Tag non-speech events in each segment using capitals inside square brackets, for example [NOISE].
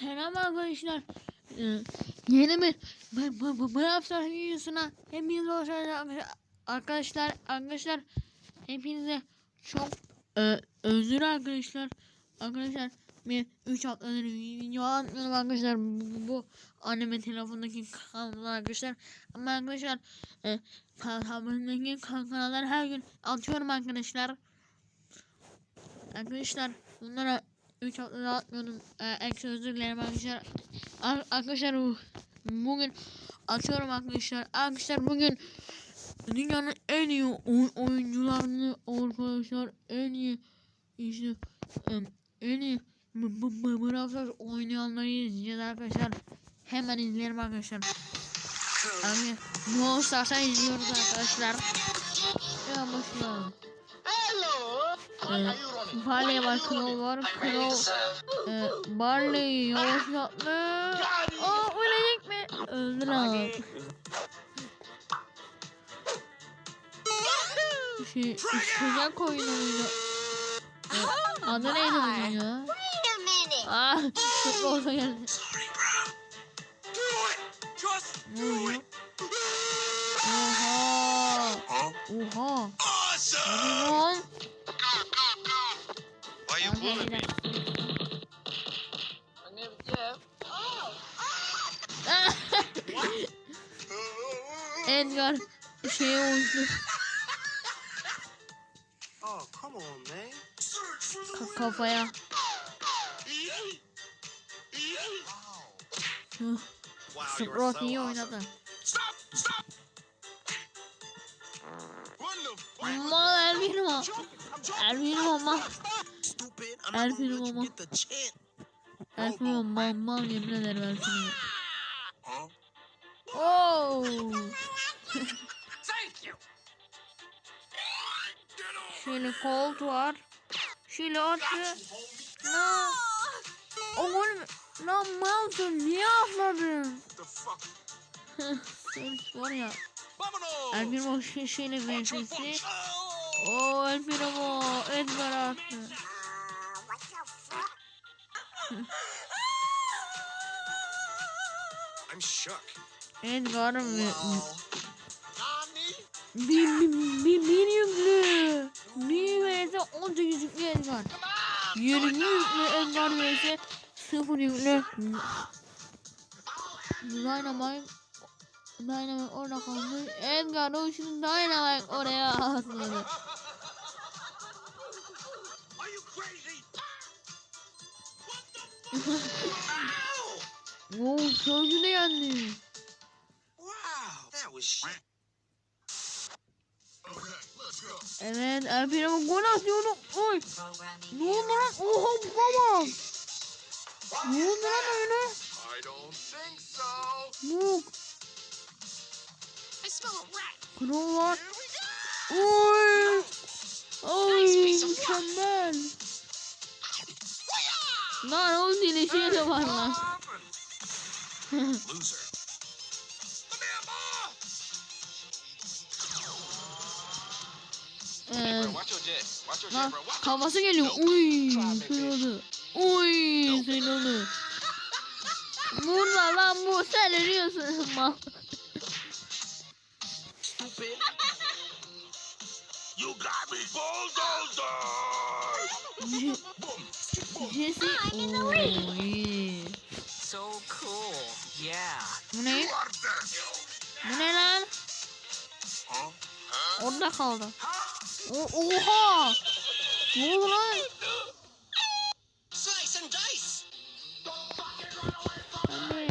Selam arkadaşlar. Ee, yeni bir hafta videosuna hepiniz hoş geldiniz arkadaşlar. Arkadaşlar hepinize çok e, özür arkadaşlar. Arkadaşlar bir 3 haftadır video atmıyorum arkadaşlar. Bu, bu annemin telefondaki kanallar arkadaşlar. Ama arkadaşlar e, kanalımdaki kanallar her gün atıyorum arkadaşlar. Arkadaşlar bunlara 3 haftada atmıyordum. Ee, eksi özür dilerim arkadaşlar. Ar- arkadaşlar bu- bugün açıyorum arkadaşlar. Arkadaşlar bugün dünyanın en iyi oy- oyuncularını arkadaşlar en iyi işte en iyi Brawl oynayanları izleyeceğiz arkadaşlar. Hemen izleyelim arkadaşlar. Abi Brawl Stars'a izliyoruz arkadaşlar. Ya başlayalım. Hello. Ee? Barley var, Crow var. Crow e, Barley yavaş yaptı. Aa ölecek mi? Öldü lan. Şey, sıcak oyunu muydu? E, adı neydi bunun ya? Wait a minute. Ah, çok olsa geldi. Ne oluyor? Oha. Oha. awesome. You bullying me? Edgar şey olmuştu. Oh, come on, man. Search for the Ka- kafaya. So iyi oynadı. Mal Jump! I'm jumping. Elvin mal. Stupid. I'm Elvin not gonna let you mama. get the chance. Elvin mal mal yemin ederim. [LAUGHS] Huh? Oh. [LAUGHS] Şöyle Colt var. Şöyle attı. Lan. Oğlum. Lan malsın niye atladın? [LAUGHS] Sen var ya. Vámonos. Elvin o şeyle Watch your VS'si. punch. Oh. Oo Elvin o Edgar attı. I'm shook. Edgar Nani? bir, bir, bir, bir yüklü. Bir vs 18 yüklü Edgar. 20 yüklü Edgar vs 0 yüklü. Dynamite Dynamite orada kaldı. Edgar o şimdi Dynamite oraya atladı. What the fuck? Ow! Oo sözcü de yendi. Wow. Evet Elfin gol atıyordu. Oy. Programming Ne oldu lan? Oha baba. Ne oldu lan öyle? Yok. Kral var. Oy. Oy mükemmel. Lan o dili şey de var lan. Ee, lan kafası geliyor. Uy sıyırdı. Uy sıyırdı. Vurma lan bu sen ölüyorsun mal. You got me, bulldozer. [LAUGHS] Jesse. Oy. So cool. Yeah. Bu ne? Bu ne lan? Orada kaldı. O oha! Ne oldu lan?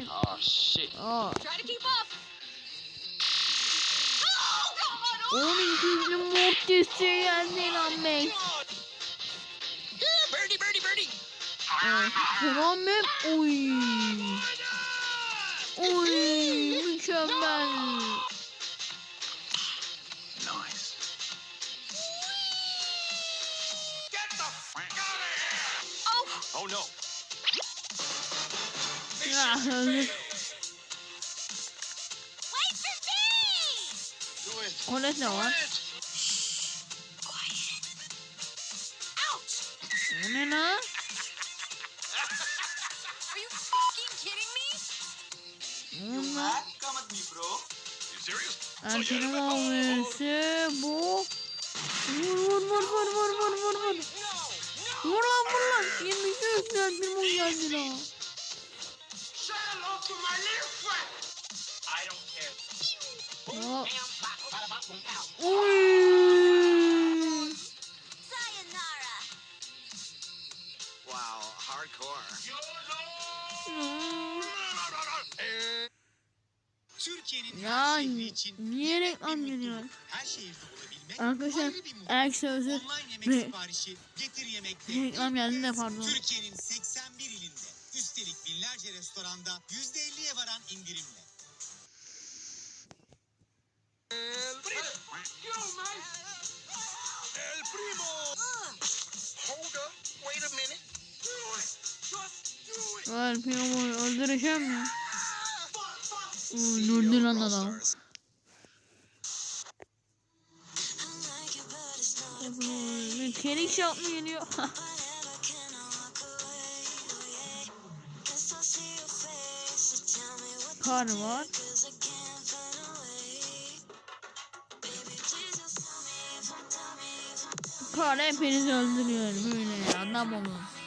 Oh shit. Aa. Try to keep up. 12. Mortis'i yendi lan be. Evet. Keramet. Oy. Oy. Mükemmel. Nice. Get the fuck out of here. Oh no. Ya, öldü. Wait for me. Do it. Kolet ne var? Ouch. Bu ne lan? Bunlar erkeğin muhabbesi bu. Vur vur vur vur vur vur vur vur. Vur lan vur lan. 22 ökler bir mum geldi lan. Say hello to my Türkiye'nin Ya her şehri için niye yemek reklam geliyor? Her şehirde olabilmek Arkadaşlar eğer sözü Online yemek ve siparişi getir yemekte. reklam geldi de pardon. Türkiye'nin 81 ilinde. Üstelik binlerce restoranda %50'ye varan indirimle. El primo. Hold up. Wait a minute. Do it. Just do it. Öldüreceğim mi? Uy, öldü lan adam. Bir Kerik şap mı geliyor? [LAUGHS] Kar var. Kar hepinizi öldürüyor böyle adam olun.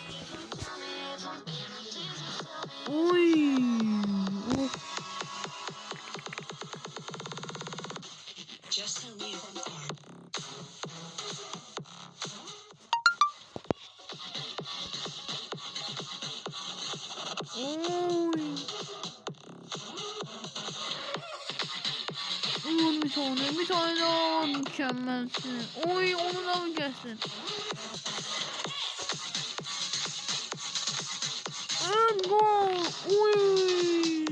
Oy. Bir tane, bir tane daha mükemmelsin. Oy, onu da mı kestin? Evet, gol. Oy.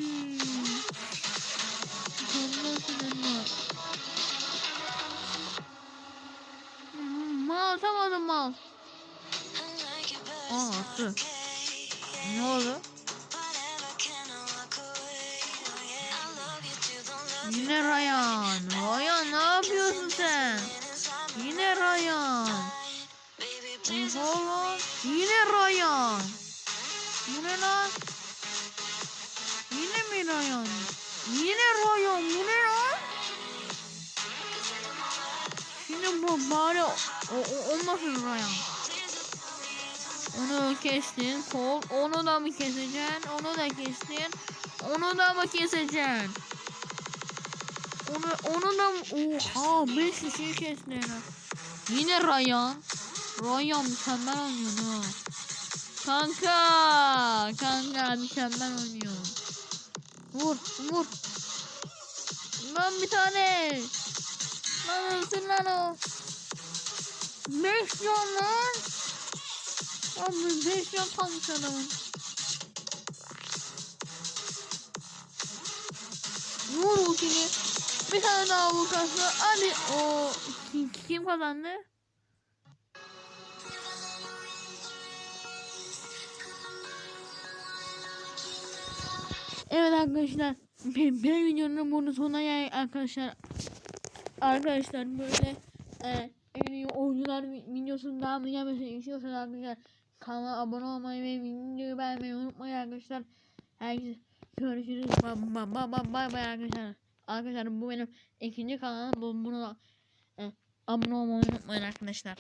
Mal atamadım mal. Aa attı. Yine Rayan. Rayan ne yapıyorsun sen? Yine Rayan. Oha. Yine Rayan. Bu ne lan? Yine mi Rayan? Yine Rayan. Bu ne lan? Şimdi bu bari o, o, olmasın Rayan. Onu kestin. Kol. Onu da mı keseceksin? Onu da kestin. Onu da mı keseceksin? Onu, onu da? Oha 5 kişiyi herhalde. Yine Ryan. Ryan mükemmel oynuyor ha. Kanka. Kanka mükemmel oynuyor. Vur vur. Lan bir tane. Lan ölsün lan o. 5 can lan. Abi 5 can kalmış adamın. Vur ultini. Bir tane daha vur kaslı. Hadi. O kim, kazandı? Evet arkadaşlar. [LAUGHS] Bir, bir videonun bunu sonuna geldik arkadaşlar. Arkadaşlar böyle e, en iyi oyuncular vi- videosunun devamı gelmesini istiyorsanız arkadaşlar kanala abone olmayı ve videoyu beğenmeyi unutmayın arkadaşlar. Herkese görüşürüz. Bye bye bye bye arkadaşlar. Arkadaşlar bu benim ikinci kanalım. Bu- Bunu da e, abone olmayı unutmayın arkadaşlar.